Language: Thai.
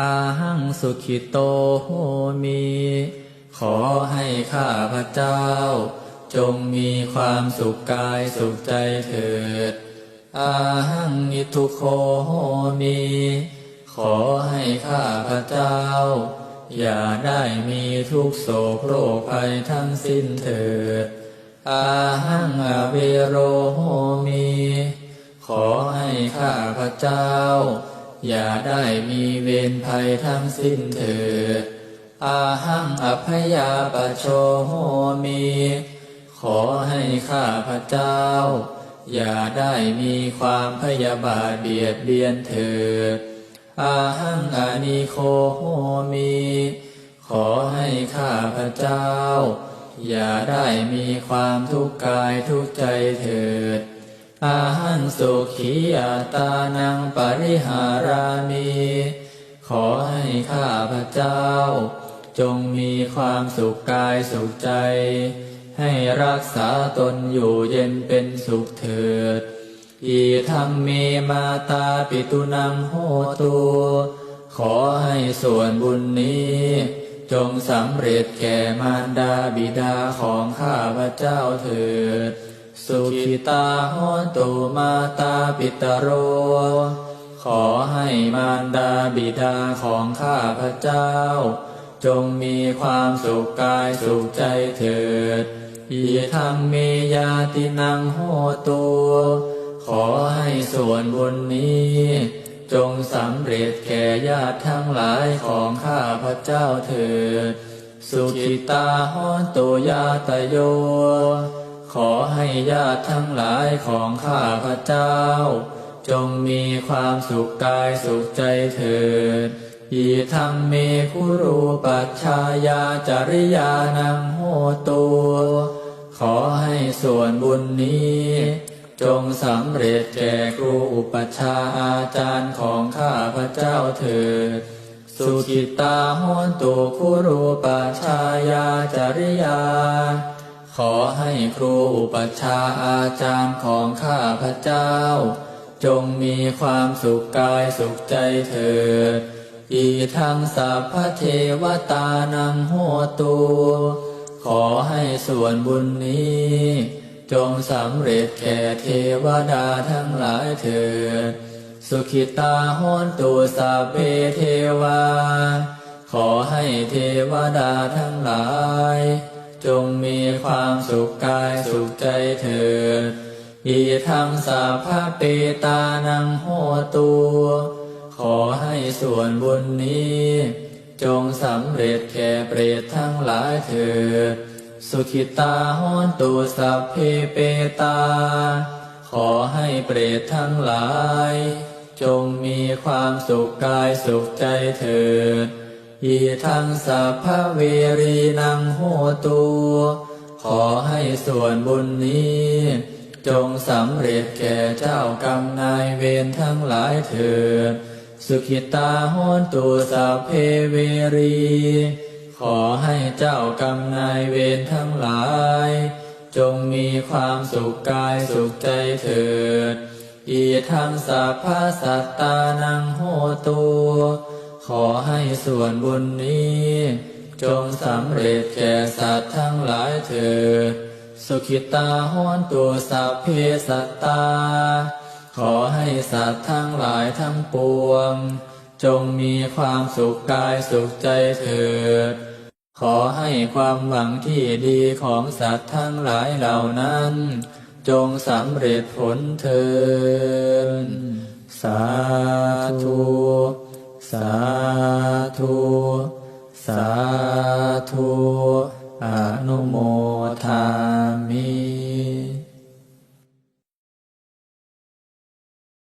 อาหังสุขิโตโหมี ขอให้ข้าพระเจ้า จงมีความสุขกายสุขใจเถิด อาหังนิทุโคโหมี ขอให้ข้าพระเจ้า อย่าได้มีทุกโศกโรคภัยทั้งสิ้นเถิด อาหังอเวโรโหมี ขอให้ข้าพระเจ้า อย่าได้มีเวรภัยทั้งสิ้นเถิดอาหังอภยาปโชโหมี ขอให้ข้าพระเจ้า อย่าได้มีความพยาบาทเบียดเบียนเถิดอาหังอนิโคโหมี ขอให้ข้าพระเจ้า อย่าได้มีความทุกข์กายทุกใจเถิด อาหังสุขีอัตานังปริหารามี ขอให้ข้าพระเจ้า จงมีความสุขกายสุขใจ ให้รักษาตนอยู่เย็นเป็นสุขเถิด อีธรรมเมมาตาปิตุนังโหตุขอให้ส่วนบุญนี้ จงสำเร็จแก่มารดาบิดาของข้าพระเจ้าเถิด สุขิตาโหตุมาตาปิตโร ขอให้มารดาบิดาของข้าพระเจ้า จงมีความสุขกายสุขใจเถิดอีธรรมเมยาตินังโหตุขอให้ส่วนบุญนี้ จงสำเร็จแก่ญาติทั้งหลายของข้าพระเจ้าเถิด สุขิตาโหตุยาตโย ขอให้ญาติทั้งหลายของข้าพระเจ้า จงมีความสุขกายสุขใจเถิดอีธรรมเมคุรูปัชายาจริยานังโหตุขอให้ส่วนบุญนี้ จงสำเร็จแก่ครูอุปัชฌาย์อาจารย์ของข้าพระเจ้าเถิด สุขิตาโหนตุคุรูปัชายาจริยา ขอให้ครูอุปชาอาจารย์ของข้าพระเจ้า จงมีความสุขกายสุขใจเถิด อีทังสัพพเทวตานังโหตุขอให้ส่วนบุญนี้ จงสำเร็จแก่เทวดาทั้งหลายเถิด สุขิตาโหนตุสัพเพเทวา ขอให้เทวดาทั้งหลาย จงมีความสุขกายสุขใจเถิดอีทังสัพพะเปตานังโหตุขอให้ส่วนบุญนี้ จงสำเร็จแก่เปรตทั้งหลายเถิด สุขิตาโหนตุสัพเพเปตา ขอให้เปรตทั้งหลาย จงมีความสุขกายสุขใจเถิด อีทังสัพพเวรีนังโหตุขอให้ส่วนบุญนี้ จงสำเร็จแก่เจ้ากรรมนายเวรทั้งหลายเถิด สุขิตาโหตุสัพเพเวรี ขอให้เจ้ากรรมนายเวรทั้งหลาย จงมีความสุขกายสุขใจเถิด อีทังสัพพสัตตานังโหตุ ขอให้ส่วนบุญนี้ จงสำเร็จแก่สัตว์ทั้งหลายเถิดสุขิตาโหนตุสัพเพสัตตา ขอให้สัตว์ทั้งหลายทั้งปวง จงมีความสุขกายสุขใจเถิด ขอให้ความหวังที่ดีของสัตว์ทั้งหลายเหล่านั้น จงสำเร็จผลเถิดสาธุ สาธุ สาธุ อนุโม